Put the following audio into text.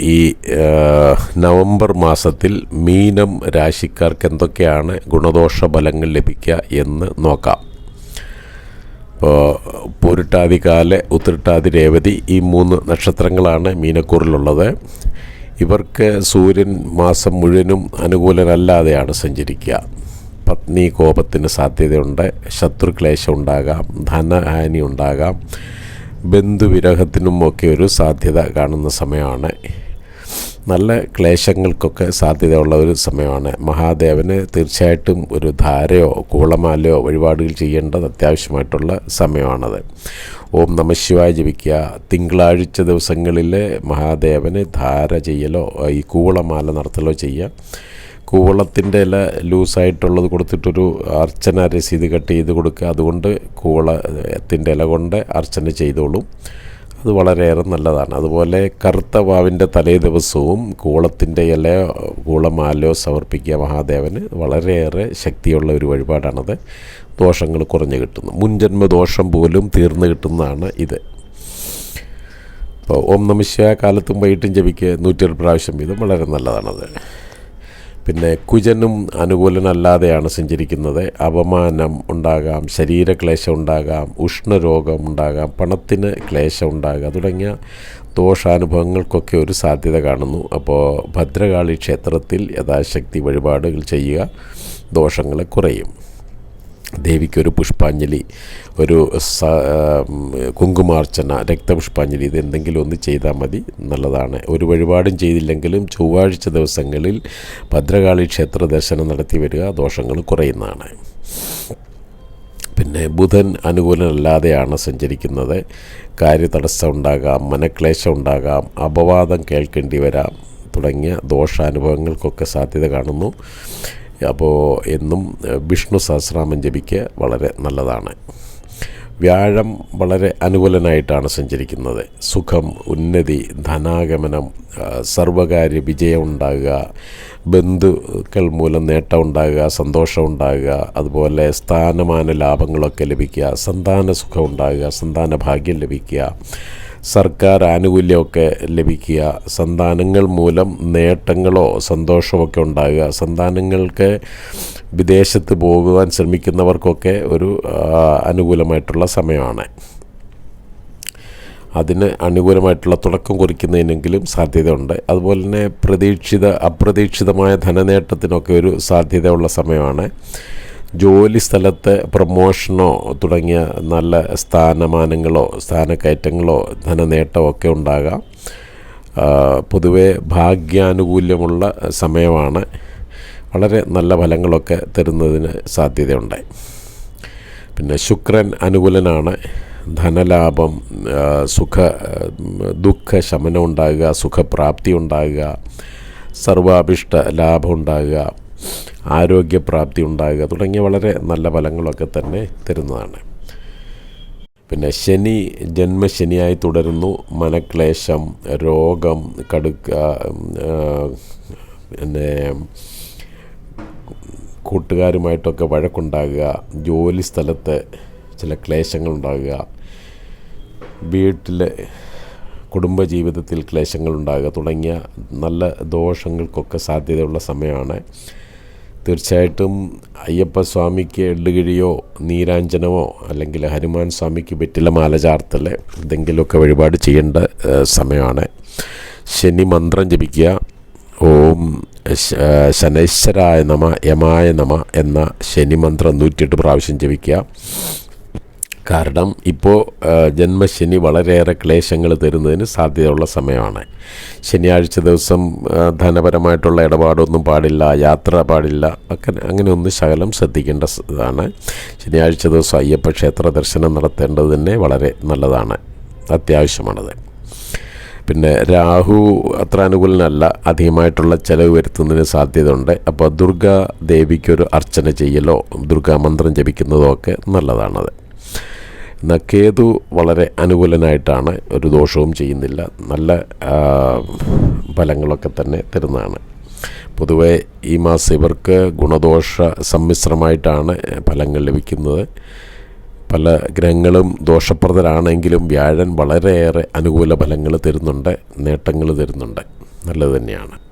ഈ നവംബർ മാസത്തിൽ മീനം രാശിക്കാർക്ക് എന്തൊക്കെയാണ് ഗുണദോഷ ഫലങ്ങൾ ലഭിക്കുക എന്ന് നോക്കാം. ഇപ്പോൾ പൂരിട്ടാതി കാൽ ഉത്തിരിട്ടാതി രേവതി ഈ മൂന്ന് നക്ഷത്രങ്ങളാണ് മീനക്കൂറിലുള്ളത്. ഇവർക്ക് സൂര്യൻ മാസം മുഴുവനും അനുകൂലനല്ലാതെയാണ് സഞ്ചരിക്കുക. പത്നി കോപത്തിന് സാധ്യതയുണ്ട് ശത്രുക്ലേശം ഉണ്ടാകാം ധനഹാനി ഉണ്ടാകാം ബന്ധുവിരഹത്തിനും ഒക്കെ ഒരു സാധ്യത കാണുന്ന സമയമാണ്. നല്ല ക്ലേശങ്ങൾക്കൊക്കെ സാധ്യതയുള്ള ഒരു സമയമാണ്. മഹാദേവന് തീർച്ചയായിട്ടും ഒരു ധാരയോ കൂളമാലയോ വഴിപാടുകൾ ചെയ്യേണ്ടത് അത്യാവശ്യമായിട്ടുള്ള സമയമാണത്. ഓം നമ ശിവായ ജപിക്കുക. തിങ്കളാഴ്ച ദിവസങ്ങളിൽ മഹാദേവന് ധാര ചെയ്യലോ ഈ കൂളമാല നടത്തലോ ചെയ്യുക. കൂവളത്തിന്റെ ഇല ലൂസായിട്ടുള്ളത് കൊടുത്തിട്ടൊരു അർച്ചന രസീത് കട്ട് ചെയ്ത് കൊടുക്കുക. അതുകൊണ്ട് കൂവളത്തിന്റെ ഇല കൊണ്ട് അർച്ചന ചെയ്തോളും. അത് വളരെയേറെ നല്ലതാണ്. അതുപോലെ കറുത്ത വാവിന്റെ തലേ ദിവസവും കൂളത്തിന്റെ ഇല കൂളമാലോ സമർപ്പിക്കുക മഹാദേവന് വളരെയേറെ ശക്തിയുള്ള ഒരു വഴിപാടാണത്. ദോഷങ്ങൾ കുറഞ്ഞു കിട്ടുന്നു. മുൻജന്മ ദോഷം പോലും തീർന്നു കിട്ടുന്നതാണ് ഇത്. അപ്പോൾ ഓം നമിശ കാലത്തും വൈകിട്ടും ജപിക്കുക. നൂറ്റൊരു പ്രാവശ്യം വീതം വളരെ നല്ലതാണത്. പിന്നെ കുജനും അനുകൂലനല്ലാതെയാണ് സഞ്ചരിക്കുന്നത്. അപമാനം ഉണ്ടാകാം ശരീരക്ലേശം ഉണ്ടാകാം ഉഷ്ണരോഗം ഉണ്ടാകാം പണത്തിന് ക്ലേശം ഉണ്ടാകാം തുടങ്ങിയ ദോഷാനുഭവങ്ങൾക്കൊക്കെ ഒരു സാധ്യത കാണുന്നു. അപ്പോൾ ഭദ്രകാളി ക്ഷേത്രത്തിൽ യഥാശക്തി വഴിപാടുകൾ ചെയ്യുക ദോഷങ്ങൾ കുറയും. ദേവിക്കൊരു പുഷ്പാഞ്ജലി ഒരു സ കുങ്കുമാർച്ചന രക്തപുഷ്പാഞ്ജലി ഇത് എന്തെങ്കിലും ഒന്ന് ചെയ്താൽ മതി നല്ലതാണ്. ഒരു വഴിപാടും ചെയ്തില്ലെങ്കിലും ചൊവ്വാഴ്ച ദിവസങ്ങളിൽ ഭദ്രകാളി ക്ഷേത്ര ദർശനം നടത്തി വരിക ദോഷങ്ങൾ കുറയുന്നതാണ്. പിന്നെ ബുധൻ അനുകൂലനല്ലാതെയാണ് സഞ്ചരിക്കുന്നത്. കാര്യതടസ്സം ഉണ്ടാകാം മനക്ലേശം ഉണ്ടാകാം അപവാദം കേൾക്കേണ്ടി വരാം തുടങ്ങിയ ദോഷാനുഭവങ്ങൾക്കൊക്കെ സാധ്യത കാണുന്നു. അപ്പോൾ എന്നും വിഷ്ണു സഹസ്രാമം ജപിക്കുക വളരെ നല്ലതാണ്. വ്യാഴം വളരെ അനുകൂലനായിട്ടാണ് സഞ്ചരിക്കുന്നത്. സുഖം ഉന്നതി ധനാഗമനം സർവകാര്യ വിജയം ഉണ്ടാകുക ബന്ധുക്കൾ മൂലം നേട്ടം ഉണ്ടാകുക സന്തോഷം ഉണ്ടാകുക അതുപോലെ സ്ഥാനമാന ലാഭങ്ങളൊക്കെ ലഭിക്കുക സന്താന സുഖം ഉണ്ടാകുക സന്താന ഭാഗ്യം ലഭിക്കുക സർക്കാർ ആനുകൂല്യമൊക്കെ ലഭിക്കുക സന്താനങ്ങൾ മൂലം നേട്ടങ്ങളോ സന്തോഷമൊക്കെ ഉണ്ടാകുക സന്താനങ്ങൾക്ക് വിദേശത്ത് പോകുവാൻ ശ്രമിക്കുന്നവർക്കൊക്കെ ഒരു അനുകൂലമായിട്ടുള്ള സമയമാണ്. അതിന് അനുകൂലമായിട്ടുള്ള തുടക്കം കുറിക്കുന്നതിനെങ്കിലും സാധ്യതയുണ്ട്. അതുപോലെ തന്നെ പ്രതീക്ഷിത അപ്രതീക്ഷിതമായ ധനനേട്ടത്തിനൊക്കെ ഒരു സാധ്യതയുള്ള സമയമാണ്. ജോലി സ്ഥലത്ത് പ്രൊമോഷനോ തുടങ്ങിയ നല്ല സ്ഥാനമാനങ്ങളോ സ്ഥാനക്കയറ്റങ്ങളോ ധനനേട്ടമോ ഒക്കെ ഉണ്ടാകാം. പൊതുവെ ഭാഗ്യാനുകൂല്യമുള്ള സമയമാണ്. വളരെ നല്ല ഫലങ്ങളൊക്കെ തരുന്നതിന് സാധ്യതയുണ്ട്. പിന്നെ ശുക്രൻ അനുകൂലനാണ്. ധനലാഭം സുഖ ദുഃഖ ശമനം ഉണ്ടാകുക സുഖപ്രാപ്തി ഉണ്ടാകുക സർവാഭിഷ്ട ലാഭം ഉണ്ടാകുക ആരോഗ്യപ്രാപ്തി ഉണ്ടാകുക തുടങ്ങിയ വളരെ നല്ല ഫലങ്ങളൊക്കെ തന്നെ തരുന്നതാണ്. പിന്നെ ശനി ജന്മശനിയായി തുടരുന്നു. മനക്ലേശം രോഗം കടുക്ക പിന്നെ കൂട്ടുകാരുമായിട്ടൊക്കെ വഴക്കുണ്ടാകുക ജോലി സ്ഥലത്ത് ചില ക്ലേശങ്ങൾ ഉണ്ടാകുക വീട്ടിലെ കുടുംബജീവിതത്തിൽ ക്ലേശങ്ങളുണ്ടാകുക തുടങ്ങിയ നല്ല ദോഷങ്ങൾക്കൊക്കെ സാധ്യതയുള്ള സമയമാണ്. തീർച്ചയായിട്ടും അയ്യപ്പസ്വാമിക്ക് എള്ളുകിഴിയോ നീരാഞ്ജനമോ അല്ലെങ്കിൽ ഹനുമാൻ സ്വാമിക്ക് പറ്റില്ല മാല ചാർത്തൽ എന്തെങ്കിലുമൊക്കെ വഴിപാട് ചെയ്യേണ്ട സമയമാണ്. ശനി മന്ത്രം ജപിക്കുക. ഓം ശനൈശ്വരായ നമ യമായ നമ എന്ന ശനി മന്ത്രം നൂറ്റിയെട്ട് പ്രാവശ്യം ജപിക്കുക. കാരണം ഇപ്പോൾ ജന്മശനി വളരെയേറെ ക്ലേശങ്ങൾ തരുന്നതിന് സാധ്യതയുള്ള സമയമാണ്. ശനിയാഴ്ച ദിവസം ധനപരമായിട്ടുള്ള ഇടപാടൊന്നും പാടില്ല യാത്ര പാടില്ല ഒക്കെ അങ്ങനെ ഒന്ന് ശകലം ശ്രദ്ധിക്കേണ്ടതാണ് ശനിയാഴ്ച ദിവസം അയ്യപ്പ ക്ഷേത്ര ദർശനം നടത്തേണ്ടത് തന്നെ വളരെ നല്ലതാണ് അത്യാവശ്യമാണത്. പിന്നെ രാഹു അത്ര അനുകൂലനല്ല അധികമായിട്ടുള്ള ചിലവ് വരുത്തുന്നതിന് സാധ്യതയുണ്ട്. അപ്പോൾ ദുർഗാ ദേവിക്കൊരു അർച്ചന ചെയ്യലോ ദുർഗാ മന്ത്രം ജപിക്കുന്നതോ ഒക്കെ നല്ലതാണത്. കേതു വളരെ അനുകൂലനായിട്ടാണ് ഒരു ദോഷവും ചെയ്യുന്നില്ല. നല്ല ഫലങ്ങളൊക്കെ തന്നെ തരുന്നതാണ്. പൊതുവെ ഈ മാസം ഇവർക്ക് ഗുണദോഷ സമ്മിശ്രമായിട്ടാണ് ഫലങ്ങൾ ലഭിക്കുന്നത്. പല ഗ്രഹങ്ങളും ദോഷപ്രദരാണെങ്കിലും വ്യാഴൻ വളരെയേറെ അനുകൂല ഫലങ്ങൾ തരുന്നുണ്ട് നേട്ടങ്ങൾ തരുന്നുണ്ട്. നല്ലത് തന്നെയാണ്.